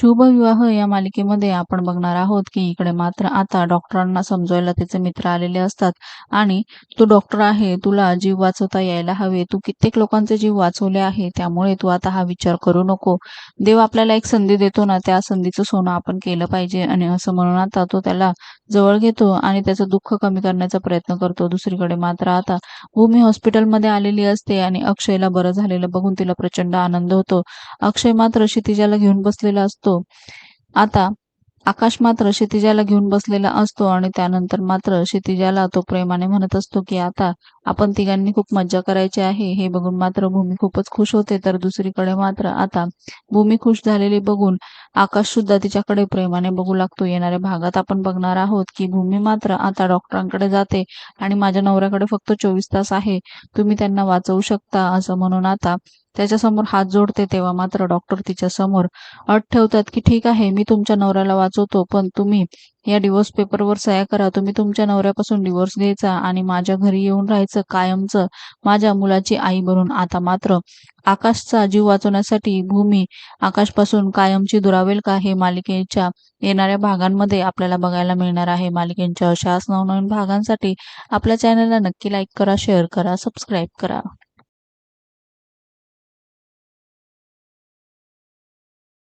शुभविवाह या मालिकेमध्ये आपण बघणार आहोत की इकडे मात्र आता डॉक्टरांना समजवायला तिचे मित्र आलेले असतात. आणि तू डॉक्टर आहे तुला जीव वाचवता यायला हवे. तू कित्येक लोकांचे जीव वाचवले आहे त्यामुळे तू आता हा विचार करू नको. देव आपल्याला एक संधी देतो ना त्या संधीचं सोनं आपण केलं पाहिजे. आणि असं म्हणून आता तो त्याला जवळ घेतो आणि त्याचं दुःख कमी करण्याचा प्रयत्न करतो. दुसरीकडे मात्र आता भूमी हॉस्पिटलमध्ये आलेली असते आणि अक्षयला बरं झालेलं बघून तिला प्रचंड आनंद होतो. अक्षय मात्र क्षितिजाला घेऊन बसलेला असतो. असतो. आता आकाश मात्र क्षितिजाला घेऊन बसलेला असतो आणि त्यानंतर मात्र क्षितिजाला तो प्रेमाने म्हणत असतो की आता आपण तिघांनी खूप मज्जा करायची आहे. हे बघून मात्र भूमी खूपच खुश होते. तर दुसरीकडे मात्र आता भूमी खुश झालेली बघून आकाश सुद्धा तिच्याकडे प्रेमाने बघू लागतो. येणाऱ्या भागात आपण बघणार आहोत की भूमी मात्र आता डॉक्टरांकडे जाते आणि माझ्या नवऱ्याकडे फक्त चोवीस तास आहे. तुम्ही त्यांना वाचवू शकता असं म्हणून आता त्याच्यासमोर हात जोडते तेव्हा मात्र डॉक्टर तिच्या समोर अट ठेवतात की ठीक आहे मी तुमच्या नवऱ्याला वाचवतो पण तुम्ही या डिवोर्स पेपरवर सह्या करा. तुम्ही तुमच्या नवऱ्यापासून डिवोर्स घ्यायचा आणि माझ्या घरी येऊन राहायचं कायमचं माझ्या मुलाची आई बनून आता मात्र आकाशचा जीव वाचवण्यासाठी भूमी आकाशपासून कायमची दुरावेल का हे मालिकेच्या येणाऱ्या भागांमध्ये आपल्याला बघायला मिळणार आहे. मालिकेच्या अशाच नवनवीन भागांसाठी आपल्या चॅनलला नक्की लाईक करा शेअर करा सबस्क्राईब करा.